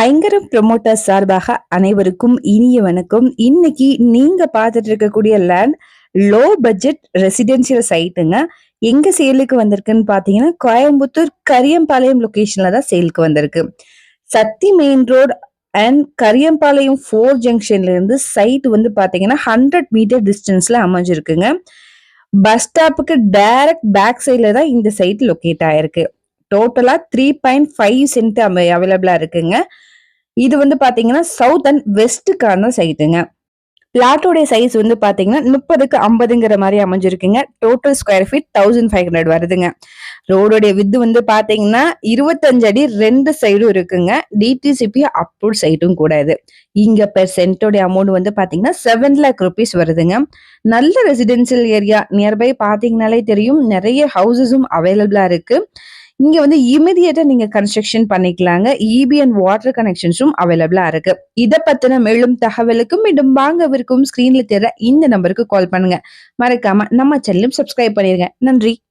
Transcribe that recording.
ஐங்கரம் promoter சார்பாக அனைவருக்கும் இனிய வணக்கம் இன்னைக்கு நீங்க பார்த்துட்டு இருக்கக்கூடிய லேண்ட் லோ பட்ஜெட் ரெசிடென்சியல் சைட்டுங்க எங்க சேலுக்கு வந்திருக்குன்னு பாத்தீங்கன்னா கோயம்புத்தூர் கரியம்பாளையம் லொகேஷன்ல தான் சேலுக்கு வந்திருக்கு. Sathy main road and Kariyampalayam four ஜங்ஷன்ல இருந்து சைட் வந்து பாத்தீங்கன்னா ஹண்ட்ரட் மீட்டர் டிஸ்டன்ஸ்ல அமைஞ்சிருக்குங்க. பஸ் ஸ்டாப்புக்கு டைரக்ட் பேக் சைட்ல தான் இந்த சைட் லொக்கேட் ஆயிருக்கு. டோட்டலா த்ரீ பாயிண்ட் ஃபைவ் சென்ட் அவைலபிளா இருக்குங்க. இது வந்து பாத்தீங்கன்னா சவுத் அண்ட் வெஸ்ட்டுக்கான சைட்டுங்க பிளாட்டோடைய சைஸ் வந்து பாத்தீங்கன்னா முப்பதுக்கு ஐம்பதுங்கிற மாதிரி அமைஞ்சிருக்குங்க. Total square feet thousand five hundred வருதுங்க. ரோடோடைய வித்து வந்து பாத்தீங்கன்னா இருபத்தஞ்சு அடி ரெண்டு சைடும் இருக்குங்க. டிடிசிபி அப்ரூவ் சைட்டும் கூட இது. இங்க பெர் சென்டோடைய அமௌண்ட் வந்து பாத்தீங்கன்னா செவன் லேக் ருபீஸ் வருதுங்க. நல்ல ரெசிடென்சியல் ஏரியா நியர்பை பாத்தீங்கன்னாலே தெரியும். நிறைய ஹவுசஸும் அவைலபிளா இருக்கு. இங்க வந்து இமிடியேட்டா நீங்க கன்ஸ்ட்ரக்ஷன் பண்ணிக்கலாங்க. இபி அண்ட் வாட்டர் கனெக்ஷன்ஸும் அவைலபிளா இருக்கு. இத பத்தின மேலும் தகவலுக்கும் மீண்டும் வாங்கவிருக்கும் ஸ்கிரீன்ல தெரிய இந்த நம்பருக்கு கால் பண்ணுங்க. மறக்காம நம்ம சேனலும் சப்ஸ்கிரைப் பண்ணிருங்க. நன்றி.